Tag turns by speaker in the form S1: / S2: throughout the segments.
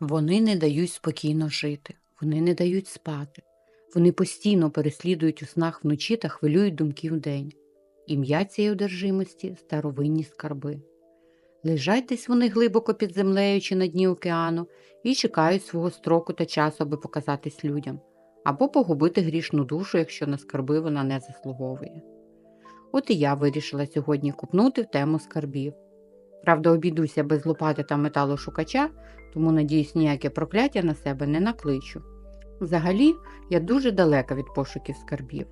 S1: Вони не дають спокійно жити, вони не дають спати. Вони постійно переслідують у снах вночі та хвилюють думки вдень. Ім'я цієї одержимості старовинні скарби. Лежать десь вони глибоко під землею чи на дні океану і чекають свого строку та часу, аби показатись людям, або погубити грішну душу, якщо на скарби вона не заслуговує. От і я вирішила сьогодні купнути в тему скарбів. Правда, обійдуся без лопати та металошукача, тому, надіюсь, ніяке прокляття на себе не накличу. Взагалі, я дуже далека від пошуків скарбів.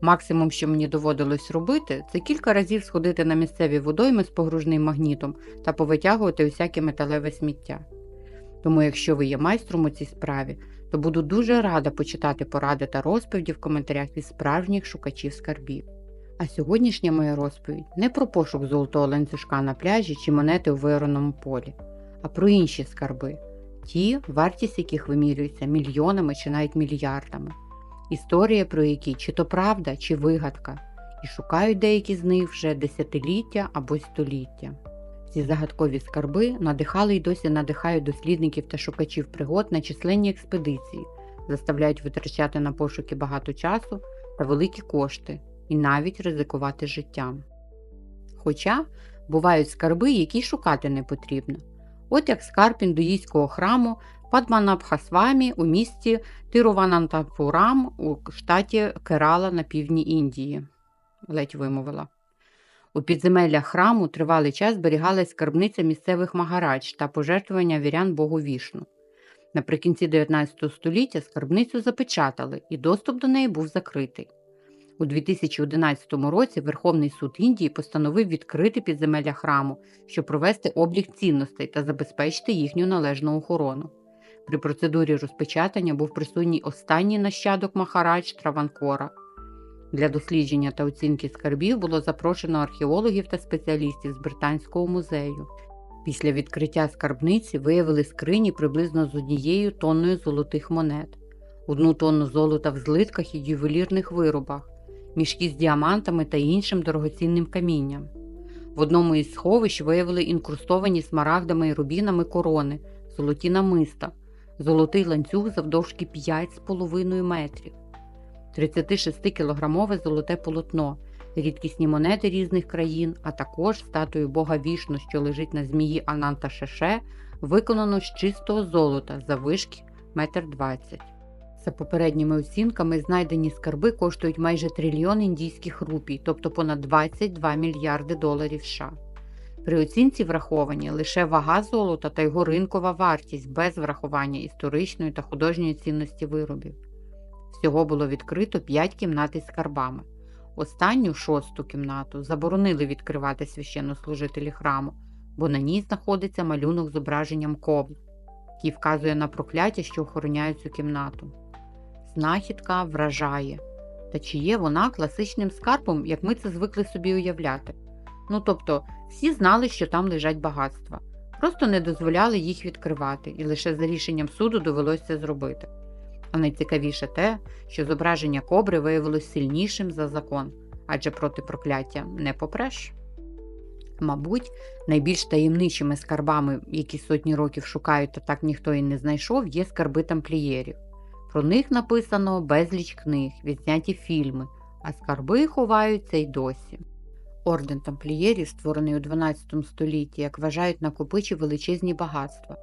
S1: Максимум, що мені доводилось робити, це кілька разів сходити на місцеві водойми з погружним магнітом та повитягувати усяке металеве сміття. Тому, якщо ви є майстром у цій справі, то буду дуже рада почитати поради та розповіді в коментарях від справжніх шукачів скарбів. А сьогоднішня моя розповідь не про пошук золотого ланцюжка на пляжі чи монети у виораному полі, а про інші скарби, ті, вартість яких вимірюється мільйонами чи навіть мільярдами, історія про які чи то правда, чи вигадка, і шукають деякі з них вже десятиліття або століття. Ці загадкові скарби надихали й досі надихають дослідників та шукачів пригод на численні експедиції, заставляють витрачати на пошуки багато часу та великі кошти і навіть ризикувати життям. Хоча бувають скарби, які шукати не потрібно. От як скарб індуїзького храму Падманабхасвамі у місті Тируванантапурам у штаті Керала на півдні Індії. Ледь вимовила. У підземеллях храму тривалий час зберігалась скарбниця місцевих магарадж та пожертвування вірян Богу вішну. Наприкінці 19 століття скарбницю запечатали, і доступ до неї був закритий. У 2011 році Верховний суд Індії постановив відкрити підземелля храму, щоб провести облік цінностей та забезпечити їхню належну охорону. При процедурі розпечатання був присутній останній нащадок Махарадж Траванкора. Для дослідження та оцінки скарбів було запрошено археологів та спеціалістів з Британського музею. Після відкриття скарбниці виявили скрині приблизно з однією тонною золотих монет, одну тонну золота в злитках і ювелірних виробах, мішки з діамантами та іншим дорогоцінним камінням. В одному із сховищ виявили інкрустовані смарагдами і рубінами корони, золоті намиста, золотий ланцюг завдовжки 5,5 метрів, 36-кілограмове золоте полотно, рідкісні монети різних країн, а також статую Бога Вішну, що лежить на змії Ананта Шеше, виконано з чистого золота завишки 1,20 м. За попередніми оцінками, знайдені скарби коштують майже трильйон індійських рупій, тобто понад 22 мільярди доларів США. При оцінці враховані лише вага золота та його ринкова вартість без врахування історичної та художньої цінності виробів. Всього було відкрито 5 кімнат із скарбами. Останню шосту кімнату заборонили відкривати священнослужителі храму, бо на ній знаходиться малюнок зображенням кобл, який вказує на прокляття, що охороняють цю кімнату. Знахідка вражає. Та чи є вона класичним скарбом, як ми це звикли собі уявляти? Ну тобто, всі знали, що там лежать багатства, просто не дозволяли їх відкривати, і лише за рішенням суду довелося це зробити. А найцікавіше те, що зображення кобри виявилось сильнішим за закон, адже проти прокляття не попреш. Мабуть, найбільш таємничими скарбами, які сотні років шукають та так ніхто і не знайшов, є скарби тамплієрів. Про них написано безліч книг, відзняті фільми, а скарби ховаються й досі. Орден тамплієрів, створений у 12 столітті, як вважають, накопичив величезні багатства.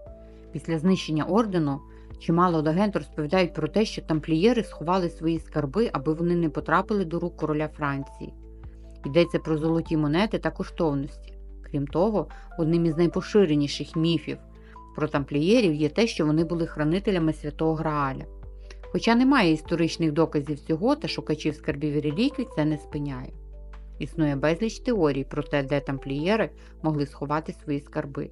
S1: Після знищення ордену чимало легенд розповідають про те, що тамплієри сховали свої скарби, аби вони не потрапили до рук короля Франції. Йдеться про золоті монети та коштовності. Крім того, одним із найпоширеніших міфів про тамплієрів є те, що вони були хранителями святого Грааля. Хоча немає історичних доказів цього та шукачів скарбів і реліквій це не спиняє. Існує безліч теорій про те, де тамплієри могли сховати свої скарби,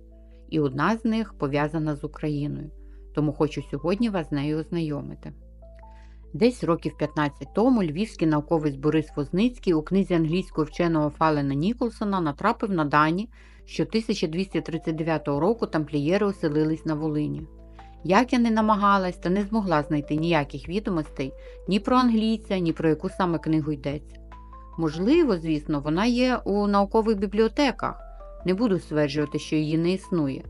S1: і одна з них пов'язана з Україною, тому хочу сьогодні вас з нею ознайомити. Десь років 15 тому львівський науковець Борис Возницький у книзі англійського вченого Фалена Ніколсона натрапив на дані, що 1239 року тамплієри оселились на Волині. Як я не намагалась та не змогла знайти ніяких відомостей ні про англійця, ні про яку саме книгу йдеться. Можливо, звісно, вона є у наукових бібліотеках. Не буду стверджувати, що її не існує.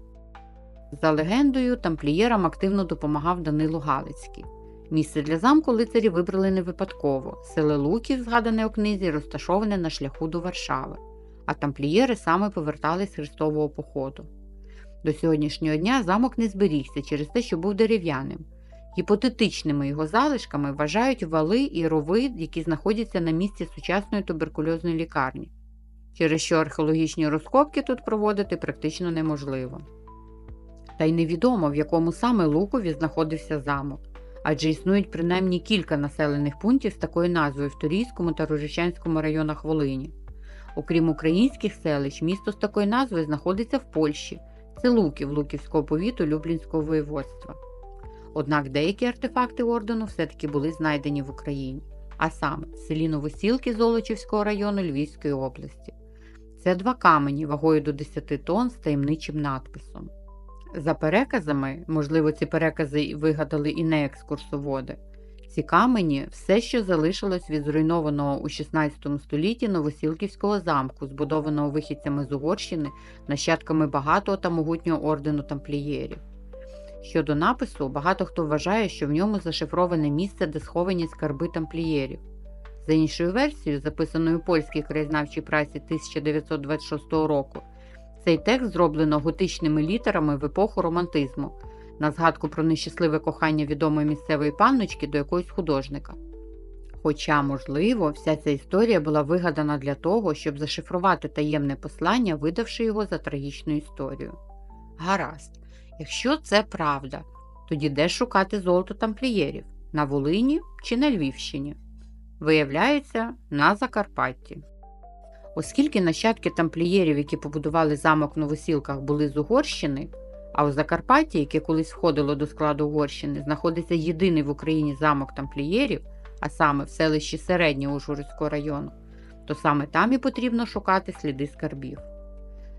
S1: За легендою, тамплієрам активно допомагав Данило Галицький. Місце для замку лицарі вибрали не випадково. Село Луків, згадане у книзі, розташоване на шляху до Варшави, а тамплієри саме повертались з Христового походу. До сьогоднішнього дня замок не зберігся через те, що був дерев'яним. Гіпотетичними його залишками вважають вали і рови, які знаходяться на місці сучасної туберкульозної лікарні, через що археологічні розкопки тут проводити практично неможливо. Та й невідомо, в якому саме Лукові знаходився замок, адже існують принаймні кілька населених пунктів з такою назвою в Торійському та Рожичанському районах Волині. Окрім українських селищ, місто з такою назвою знаходиться в Польщі, це Луків Луківського повіту Люблінського воєводства. Однак деякі артефакти ордену все-таки були знайдені в Україні, а саме в селі Новосілки Золочівського району Львівської області. Це два камені вагою до 10 тонн з таємничим надписом. За переказами, можливо, ці перекази вигадали і не екскурсоводи, ці камені все, що залишилось від зруйнованого у 16 столітті Новосілківського замку, збудованого вихідцями з Угорщини, нащадками багатого та могутнього ордену тамплієрів. Щодо напису, багато хто вважає, що в ньому зашифроване місце, де сховані скарби тамплієрів. За іншою версією, записаною у польській краєзнавчій праці 1926 року, цей текст зроблено готичними літерами в епоху романтизму, на згадку про нещасливе кохання відомої місцевої панночки до якогось художника. Хоча, можливо, вся ця історія була вигадана для того, щоб зашифрувати таємне послання, видавши його за трагічну історію. Гаразд, якщо це правда, тоді де шукати золото тамплієрів? На Волині чи на Львівщині? Виявляється, на Закарпатті. Оскільки нащадки тамплієрів, які побудували замок в Новосілках, були з Угорщини, а у Закарпатті, яке колись входило до складу Угорщини, знаходиться єдиний в Україні замок тамплієрів, а саме в селищі Середнє Ужгородського району, то саме там і потрібно шукати сліди скарбів.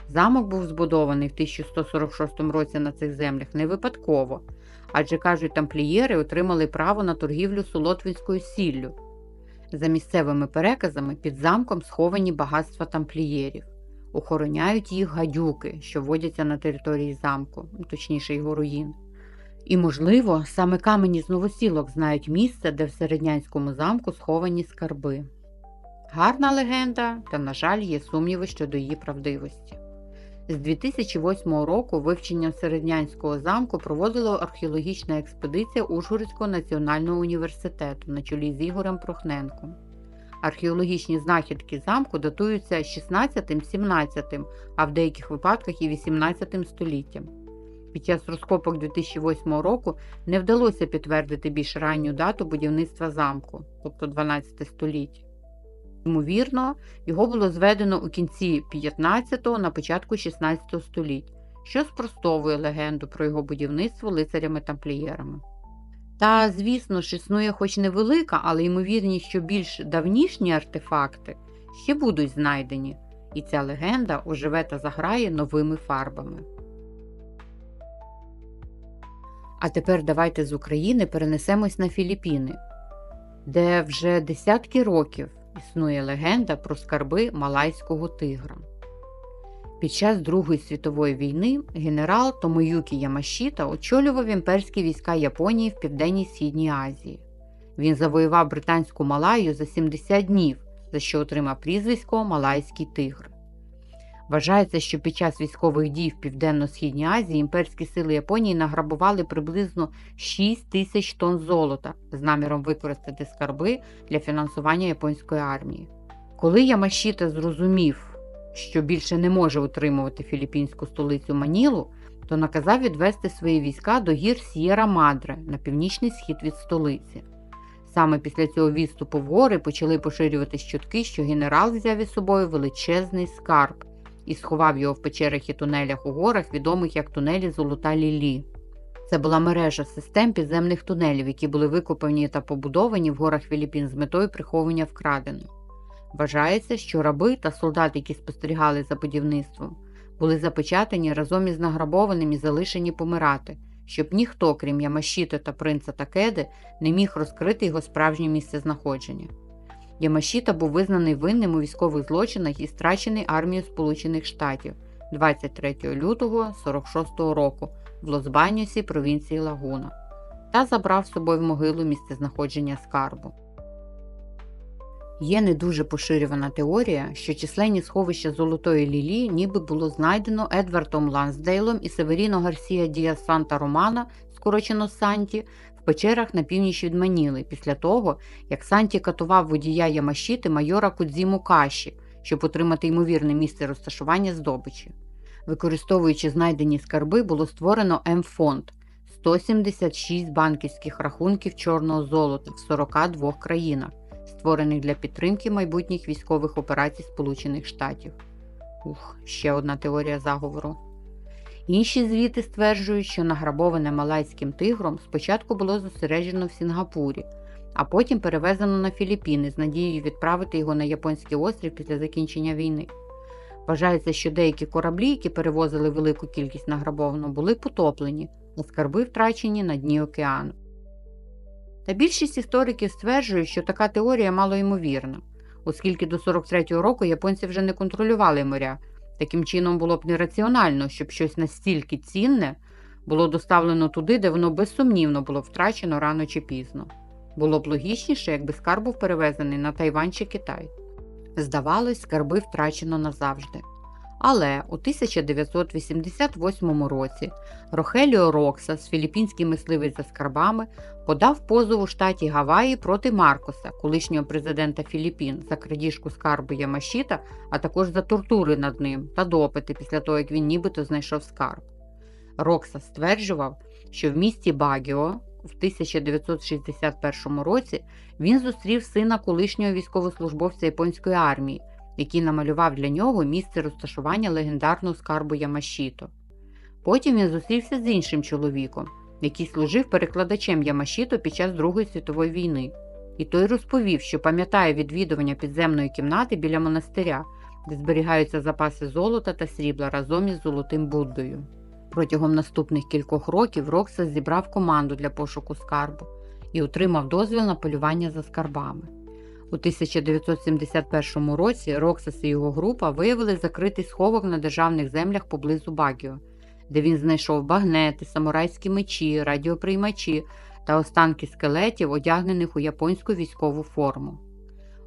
S1: Замок був збудований в 1146 році на цих землях не випадково, адже кажуть, тамплієри отримали право на торгівлю солотвинською сіллю. За місцевими переказами під замком сховані багатства тамплієрів. Охороняють їх гадюки, що водяться на території замку, точніше його руїн. І, можливо, саме камені з новосілок знають місце, де в середнянському замку сховані скарби. Гарна легенда, та, на жаль, є сумніви щодо її правдивості. З 2008 року вивчення Середнянського замку проводила археологічна експедиція Ужгородського національного університету на чолі з Ігорем Прохненком. Археологічні знахідки замку датуються 16-17, а в деяких випадках і 18 століттям. Під час розкопок 2008 року не вдалося підтвердити більш ранню дату будівництва замку, тобто 12 століття. Ймовірно, його було зведено у кінці 15-го на початку 16 століть, що спростовує легенду про його будівництво лицарями-тамплієрами. Та, звісно ж, існує хоч невелика, але ймовірність, що більш давнішні артефакти ще будуть знайдені, і ця легенда оживе та заграє новими фарбами. А тепер давайте з України перенесемось на Філіппіни, де вже десятки років існує легенда про скарби Малайського тигра. Під час Другої світової війни генерал Томоюкі Ямашіта очолював імперські війська Японії в Південній Східній Азії. Він завоював британську Малаю за 70 днів, за що отримав прізвисько Малайський тигр. Вважається, що під час військових дій в Південно-Східній Азії імперські сили Японії награбували приблизно 6 тисяч тонн золота з наміром використати скарби для фінансування японської армії. Коли Ямашіта зрозумів, що більше не може утримувати філіппінську столицю Манілу, то наказав відвести свої війська до гір С'єра Мадре на північний схід від столиці. Саме після цього відступу в гори почали поширюватись чутки, що генерал взяв із собою величезний скарб і сховав його в печерах і тунелях у горах, відомих як тунелі Золота Лілі. Це була мережа систем підземних тунелів, які були викопані та побудовані в горах Філіппін з метою приховування вкраденого. Вважається, що раби та солдати, які спостерігали за будівництвом, були запечатані разом із награбованим і залишені помирати, щоб ніхто, крім Ямашіти та принца Такеди, не міг розкрити його справжнє місце знаходження. Ямашіта був визнаний винним у військових злочинах і страчений армією Сполучених Штатів 23 лютого 46 року в Лос-Баньосі, провінції Лагуна, та забрав з собою в могилу місцезнаходження скарбу. Є не дуже поширювана теорія, що численні сховища Золотої Лілі ніби було знайдено Едвардом Лансдейлом і Северіно Гарсія Дія Санта Романа, скорочено Санті, в печерах на північ від Маніли, після того, як Санті катував водія Ямашіти майора Кудзіму Каші, щоб отримати ймовірне місце розташування здобичі. Використовуючи знайдені скарби, було створено М-фонд 176 банківських рахунків чорного золота в 42 країнах, створених для підтримки майбутніх військових операцій Сполучених Штатів. Ух, ще одна теорія заговору. Інші звіти стверджують, що награбоване малайським тигром спочатку було зосереджено в Сінгапурі, а потім перевезено на Філіппіни з надією відправити його на японський острів після закінчення війни. Вважається, що деякі кораблі, які перевозили велику кількість награбованого, були потоплені, а скарби втрачені на дні океану. Та більшість істориків стверджують, що така теорія малоймовірна, оскільки до 43-го року японці вже не контролювали моря. Таким чином було б нераціонально, щоб щось настільки цінне було доставлено туди, де воно безсумнівно було втрачено рано чи пізно. Було б логічніше, якби скарб був перевезений на Тайвань чи Китай. Здавалось, скарби втрачено назавжди. Але у 1988 році Рохеліо Роксас, філіппінський мисливець за скарбами, подав позов у штаті Гаваї проти Маркоса, колишнього президента Філіппін, за крадіжку скарбу Ямашіта, а також за тортури над ним та допити після того, як він нібито знайшов скарб. Роксас стверджував, що в місті Багіо в 1961 році він зустрів сина колишнього військовослужбовця японської армії, який намалював для нього місце розташування легендарного скарбу Ямашіто. Потім він зустрівся з іншим чоловіком, який служив перекладачем Ямашіто під час Другої світової війни, і той розповів, що пам'ятає відвідування підземної кімнати біля монастиря, де зберігаються запаси золота та срібла разом із золотим Буддою. Протягом наступних кількох років Роксас зібрав команду для пошуку скарбу і отримав дозвіл на полювання за скарбами. У 1971 році Роксас і його група виявили закритий сховок на державних землях поблизу Багіо, де він знайшов багнети, самурайські мечі, радіоприймачі та останки скелетів, одягнених у японську військову форму.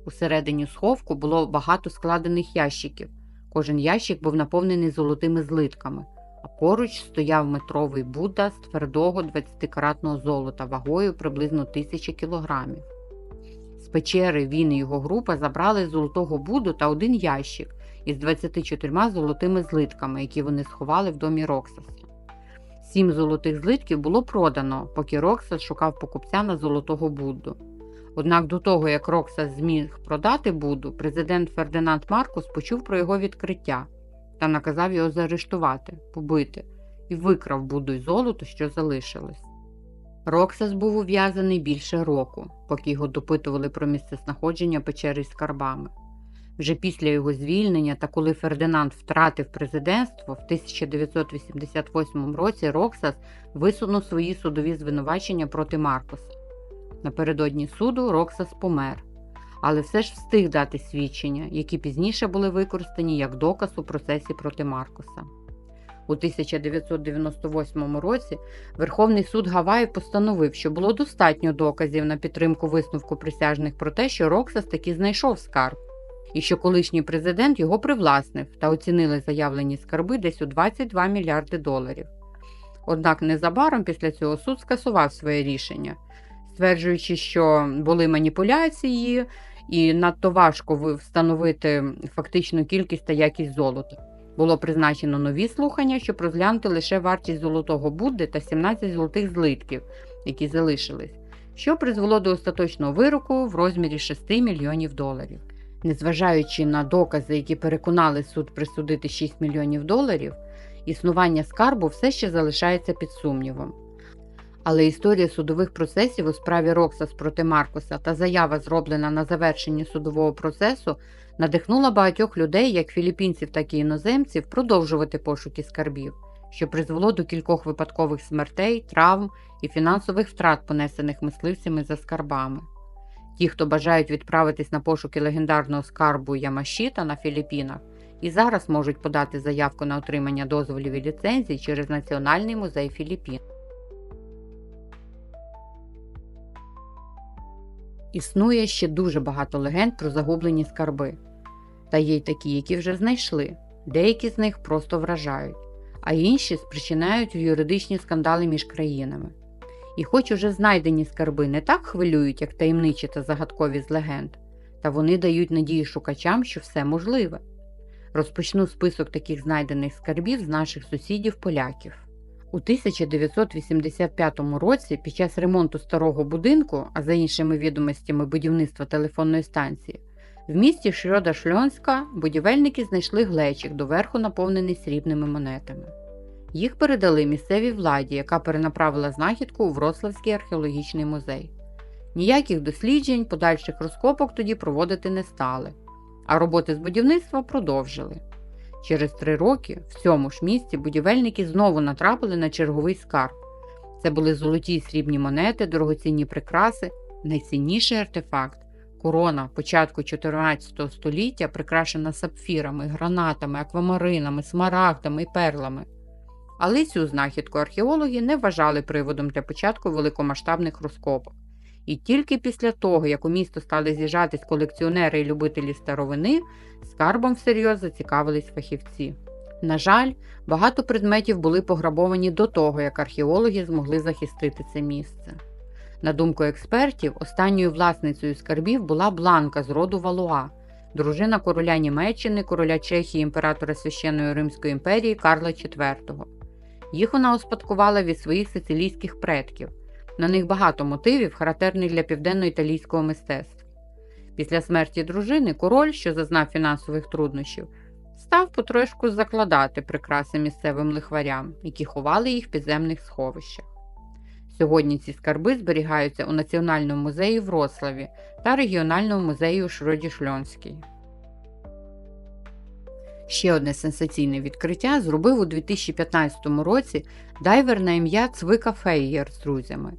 S1: Усередині сховку було багато складених ящиків. Кожен ящик був наповнений золотими злитками, а поруч стояв метровий Будда з твердого 20-каратного золота вагою приблизно 1000 кілограмів. З печери він і його група забрали золотого Будду та один ящик із 24 золотими злитками, які вони сховали в домі Роксаса. Сім золотих злитків було продано, поки Роксас шукав покупця на золотого Будду. Однак до того, як Роксас зміг продати Будду, президент Фердинанд Маркос почув про його відкриття та наказав його заарештувати, побити і викрав Будду й золото, що залишилось. Роксас був ув'язаний більше року, поки його допитували про місцезнаходження печери з скарбами. Вже після його звільнення та коли Фердинанд втратив президентство, в 1988 році Роксас висунув свої судові звинувачення проти Маркоса. Напередодні суду Роксас помер, але все ж встиг дати свідчення, які пізніше були використані як доказ у процесі проти Маркоса. У 1998 році Верховний суд Гаваї постановив, що було достатньо доказів на підтримку висновку присяжних про те, що Роксас таки знайшов скарб, і що колишній президент його привласнив та оцінили заявлені скарби десь у 22 мільярди доларів. Однак незабаром після цього суд скасував своє рішення, стверджуючи, що були маніпуляції і надто важко встановити фактичну кількість та якість золота. Було призначено нові слухання, щоб розглянути лише вартість золотого Будди та 17 золотих злитків, які залишились, що призвело до остаточного вироку в розмірі 6 мільйонів доларів. Незважаючи на докази, які переконали суд присудити 6 мільйонів доларів, існування скарбу все ще залишається під сумнівом. Але історія судових процесів у справі Роксас проти Маркоса та заява, зроблена на завершенні судового процесу, надихнула багатьох людей, як філіппінців, так і іноземців, продовжувати пошуки скарбів, що призвело до кількох випадкових смертей, травм і фінансових втрат, понесених мисливцями за скарбами. Ті, хто бажають відправитись на пошуки легендарного скарбу Ямашіта на Філіппінах, і зараз можуть подати заявку на отримання дозволів і ліцензій через Національний музей Філіппін. Існує ще дуже багато легенд про загублені скарби. Та є й такі, які вже знайшли. Деякі з них просто вражають, а інші спричиняють юридичні скандали між країнами. І хоч уже знайдені скарби не так хвилюють, як таємничі та загадкові з легенд, та вони дають надію шукачам, що все можливе. Розпочну список таких знайдених скарбів з наших сусідів-поляків. У 1985 році під час ремонту старого будинку, а за іншими відомостями будівництва телефонної станції, в місті Шрьода Шльонська будівельники знайшли глечик, доверху наповнений срібними монетами. Їх передали місцевій владі, яка перенаправила знахідку у Вроцлавський археологічний музей. Ніяких досліджень, подальших розкопок тоді проводити не стали, а роботи з будівництва продовжили. Через три роки в цьому ж місці будівельники знову натрапили на черговий скарб. Це були золоті й срібні монети, дорогоцінні прикраси, найцінніший артефакт корона початку 14 століття, прикрашена сапфірами, гранатами, аквамаринами, смарагдами і перлами. Але цю знахідку археологи не вважали приводом для початку великомасштабних розкопок. І тільки після того, як у місто стали з'їжджатись колекціонери і любителі старовини, скарбом всерйоз зацікавились фахівці. На жаль, багато предметів були пограбовані до того, як археологи змогли захистити це місце. На думку експертів, останньою власницею скарбів була Бланка з роду Валуа, дружина короля Німеччини, короля Чехії, імператора Священної Римської імперії Карла IV. Їх вона успадкувала від своїх сицилійських предків. На них багато мотивів, характерних для південно-італійського мистецтва. Після смерті дружини король, що зазнав фінансових труднощів, став потрошку закладати прикраси місцевим лихварям, які ховали їх в підземних сховищах. Сьогодні ці скарби зберігаються у Національному музеї в Рославі та регіональному музеї у Шроді. Ще одне сенсаційне відкриття зробив у 2015 році дайвер на ім'я Цвика Фейєр з друзями.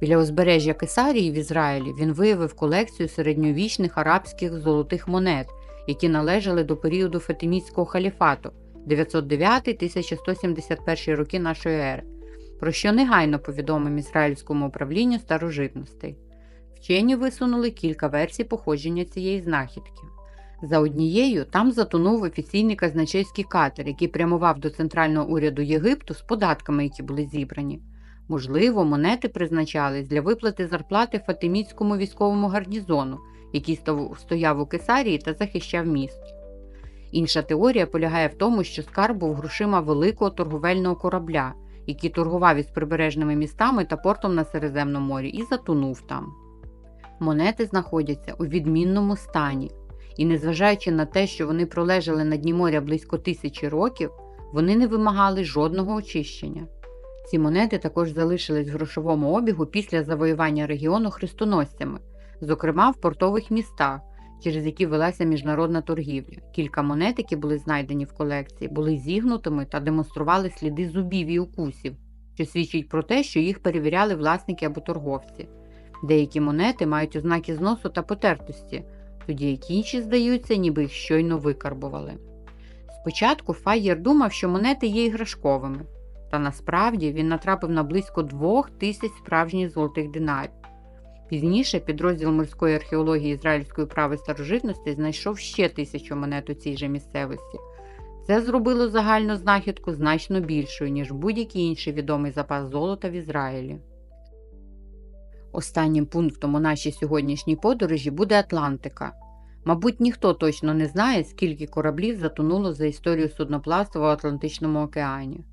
S1: Біля узбережжя Кесарії в Ізраїлі він виявив колекцію середньовічних арабських золотих монет, які належали до періоду Фатимідського халіфату 909-1171 роки нашої ери, про що негайно повідомив ізраїльському управлінню старожитностей. Вчені висунули кілька версій походження цієї знахідки. За однією там затонув офіційний казначейський катер, який прямував до центрального уряду Єгипту з податками, які були зібрані. Можливо, монети призначались для виплати зарплати Фатимідському військовому гарнізону, який стояв у Кесарії та захищав міст. Інша теорія полягає в тому, що скарб був грошима великого торговельного корабля, який торгував із прибережними містами та портом на Середземному морі, і затонув там. Монети знаходяться у відмінному стані, і незважаючи на те, що вони пролежали на дні моря близько тисячі років, вони не вимагали жодного очищення. Ці монети також залишились в грошовому обігу після завоювання регіону хрестоносцями, зокрема в портових містах, через які велася міжнародна торгівля. Кілька монет, які були знайдені в колекції, були зігнутими та демонстрували сліди зубів і укусів, що свідчить про те, що їх перевіряли власники або торговці. Деякі монети мають ознаки зносу та потертості, тоді як інші здаються, ніби їх щойно викарбували. Спочатку Фаєр думав, що монети є іграшковими, та насправді він натрапив на близько двох тисяч справжніх золотих динарів. Пізніше підрозділ морської археології Ізраїльської прави старожитності знайшов ще тисячу монет у цій же місцевості. Це зробило загальну знахідку значно більшою, ніж будь-який інший відомий запас золота в Ізраїлі. Останнім пунктом у нашій сьогоднішній подорожі буде Атлантика. Мабуть, ніхто точно не знає, скільки кораблів затонуло за історію судноплавства в Атлантичному океані.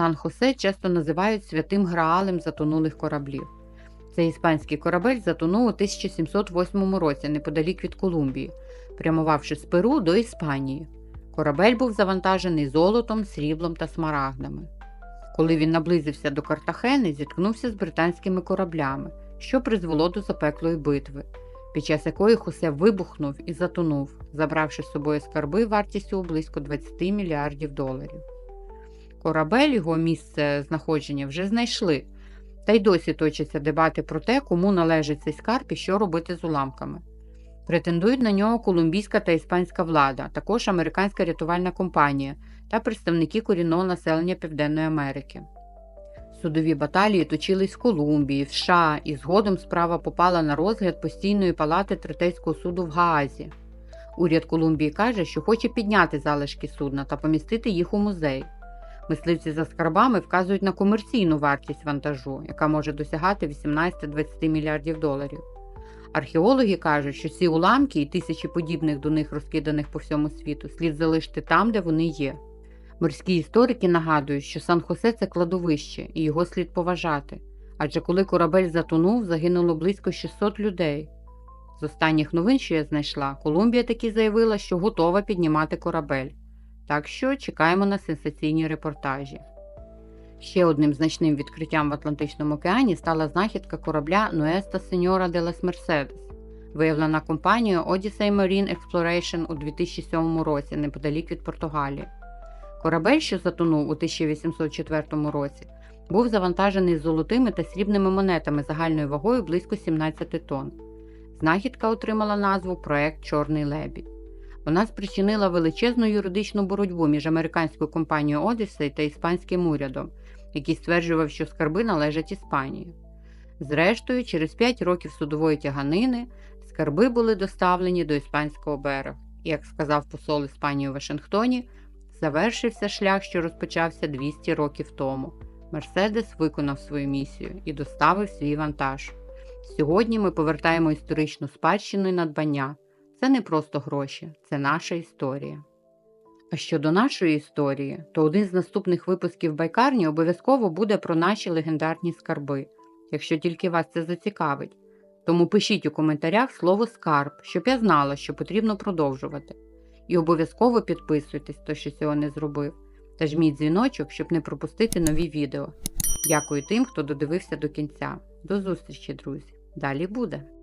S1: Сан Хосе часто називають святим граалем затонулих кораблів. Цей іспанський корабель затонув у 1708 році неподалік від Колумбії, прямувавши з Перу до Іспанії. Корабель був завантажений золотом, сріблом та смарагдами. Коли він наблизився до Картахени, зіткнувся з британськими кораблями, що призвело до запеклої битви, під час якої Хосе вибухнув і затонув, забравши з собою скарби вартістю близько 20 мільярдів доларів. Корабель його місце знаходження вже знайшли, та й досі точаться дебати про те, кому належить цей скарб і що робити з уламками. Претендують на нього колумбійська та іспанська влада, також американська рятувальна компанія та представники корінного населення Південної Америки. Судові баталії точились в Колумбії, в США, і згодом справа попала на розгляд постійної палати третейського суду в Гаазі. Уряд Колумбії каже, що хоче підняти залишки судна та помістити їх у музей. Мисливці за скарбами вказують на комерційну вартість вантажу, яка може досягати 18-20 мільярдів доларів. Археологи кажуть, що ці уламки і тисячі подібних до них розкиданих по всьому світу слід залишити там, де вони є. Морські історики нагадують, що Сан-Хосе це кладовище, і його слід поважати. Адже коли корабель затонув, загинуло близько 600 людей. З останніх новин, що я знайшла, Колумбія таки заявила, що готова піднімати корабель. Так що чекаємо на сенсаційні репортажі. Ще одним значним відкриттям в Атлантичному океані стала знахідка корабля Nuestra Señora de las Mercedes, виявлена компанією Odyssey Marine Exploration у 2007 році неподалік від Португалії. Корабель, що затонув у 1804 році, був завантажений золотими та срібними монетами загальною вагою близько 17 тонн. Знахідка отримала назву Проект Чорний лебідь. Вона спричинила величезну юридичну боротьбу між американською компанією Odyssey та іспанським урядом, який стверджував, що скарби належать Іспанії. Зрештою, через 5 років судової тяганини скарби були доставлені до іспанського берега. І, як сказав посол Іспанії у Вашингтоні, завершився шлях, що розпочався 200 років тому. Мерседес виконав свою місію і доставив свій вантаж. Сьогодні ми повертаємо історичну спадщину і надбання. Це не просто гроші, це наша історія. А щодо нашої історії, то один з наступних випусків байкарні обов'язково буде про наші легендарні скарби, якщо тільки вас це зацікавить. Тому пишіть у коментарях слово скарб, щоб я знала, що потрібно продовжувати. І обов'язково підписуйтесь, хто ще цього не зробив, та жміть дзвіночок, щоб не пропустити нові відео. Дякую тим, хто додивився до кінця. До зустрічі, друзі! Далі буде!